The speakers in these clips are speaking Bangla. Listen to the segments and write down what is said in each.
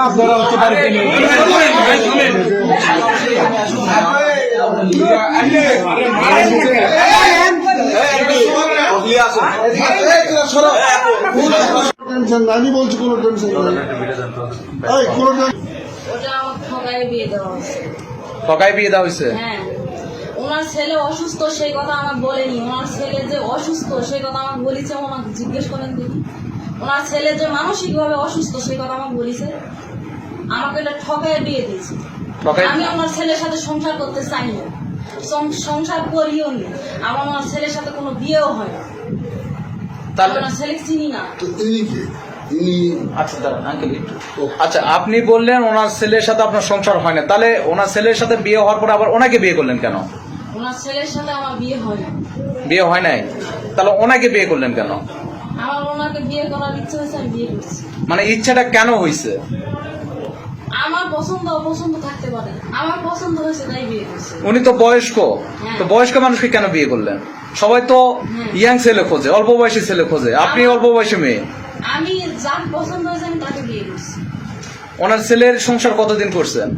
আপনারা নিয়ে টেনশন আমি বলছি কোনো টেনশন নাই কোনো ঠকায় বিয়ে দেওয়া হয়েছে ঠকাই বিয়ে দেওয়া হয়েছে হ্যাঁ ওনার ছেলে অসুস্থ সেই কথা আমার বলেনি। ওনার ছেলে যে অসুস্থ সেই কথা আমাকে বলেছে ওনাকে জিজ্ঞেস করেন দেখি। ওনার ছেলে যে মানসিকভাবে অসুস্থ সেই কথা আমাকে বলেছে। আমাকে এটা ঠকায় বিয়ে দিয়েছে। আমি আমার ছেলের সাথে সংসার করতে চাই না সংসার করিও নি। আমার ওনার ছেলের সাথে কোনো বিয়েও হয় না। আচ্ছা আচ্ছা আপনি বললেন ওনার ছেলের সাথে আপনার সংসার হয় না। তাহলে ওনার ছেলের সাথে বিয়ে হওয়ার পরে আবার ওনাকে বিয়ে করলেন কেন? ওনার ছেলের সাথে আমার বিয়ে হয় না বিয়ে হয় নাই? তাহলে ওনাকে বিয়ে করলেন কেন? আমার ওনাকে বিয়ে করার ইচ্ছে হয়েছে আমি বিয়ে করছি। মানে ইচ্ছাটা কেন হয়েছে আমার পছন্দ অপছন্দ থাকতে পারে। আমার পছন্দ হয়েছে তাই বিয়ে করছি। উনি তো বয়স্ক। তো বয়স্ক মানুষকে কেন বিয়ে করলেন? সবাই তো ইয়াং ছেলে খোঁজে অল্প বয়সী ছেলে খোঁজে। আপনি অল্প বয়সী মেয়ে। আমি যার পছন্দ হয়েছে আমি তাকে বিয়ে করছি। ওনার ছেলের সংসার কতদিন করছেন?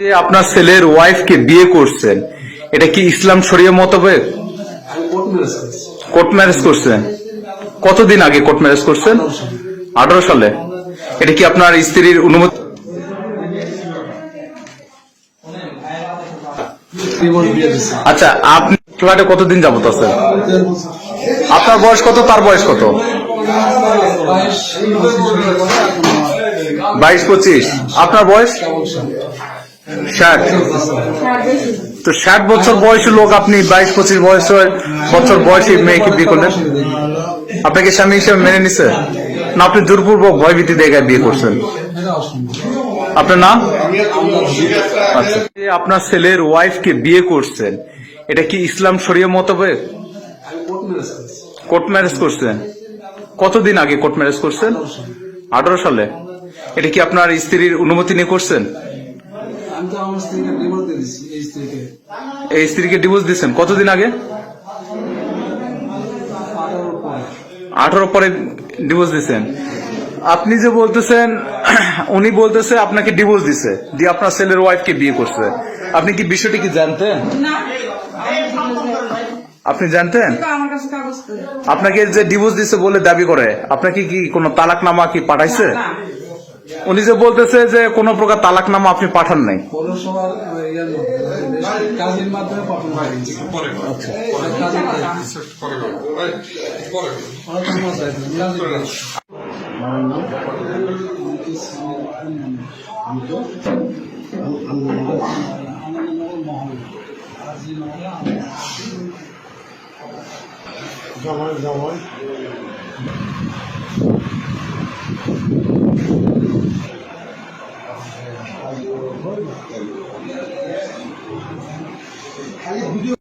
যে আপনার ছেলের ওয়াইফকে বিয়ে করছেন, এটা কি ইসলাম শরীয় মোতাবেক কোর্ট ম্যারেজ করছেন। কতদিন আগে কোর্ট ম্যারেজ করছেন? আঠারো সালে। এটা কি আপনার স্ত্রীর অনুমতি? আচ্ছা আপনি ফ্ল্যাটে কতদিন যাবত আছেন? আপনার বয়স কত, তার বয়স কত? বাইশ পঁচিশ। আপনার বয়স? ষাট। তো ষাট বছর বয়সী লোক আপনি বাইশ পঁচিশ বয়স বছর বয়সী মেয়েকে বিয়ে করলেন? আপনাকে স্বামী হিসেবে মেনে নিছে? না, আপনি দুর্পূর্বক ভয়ভীতি দেখায় বিয়ে করছেন? আপনার নাম? আচ্ছা। আপনার ছেলের ওয়াইফকে বিয়ে করছেন, এটা কি ইসলাম শরীয় মোতাবেক কোর্ট ম্যারেজ করছেন। কতদিন আগে কোর্ট ম্যারেজ করছেন? আঠারো সালে? এটা কি আপনার স্ত্রীর অনুমতি নিয়ে করছেন? আমি তো আমার স্ত্রীকে ডিভোর্স দিয়ে দিচ্ছি এই স্ত্রীকে। ডিভোর্স দিয়েছেন কতদিন আগে? আঠারো পরে। ডিভোর্স দিয়েছেন আপনি যে বলতেছেন উনি বলতেছে আপনাকে ডিভোর্স দিছে দিয়ে আপনার ছেলের ওয়াইফকে বিয়ে করছে। আপনি কি বিষয়টি কি জানতেন? আপনি জানতেন? আমার কাছে কাগজ করে আপনাকে যে ডিভোর্স দিছে বলে দাবি করে আপনাকে কি কোনো তালাকনামা কি পাঠাইছে? উনি যে বলতেছে যে কোনো প্রকার তালাকনামা আপনি পাঠান নাই। 还有六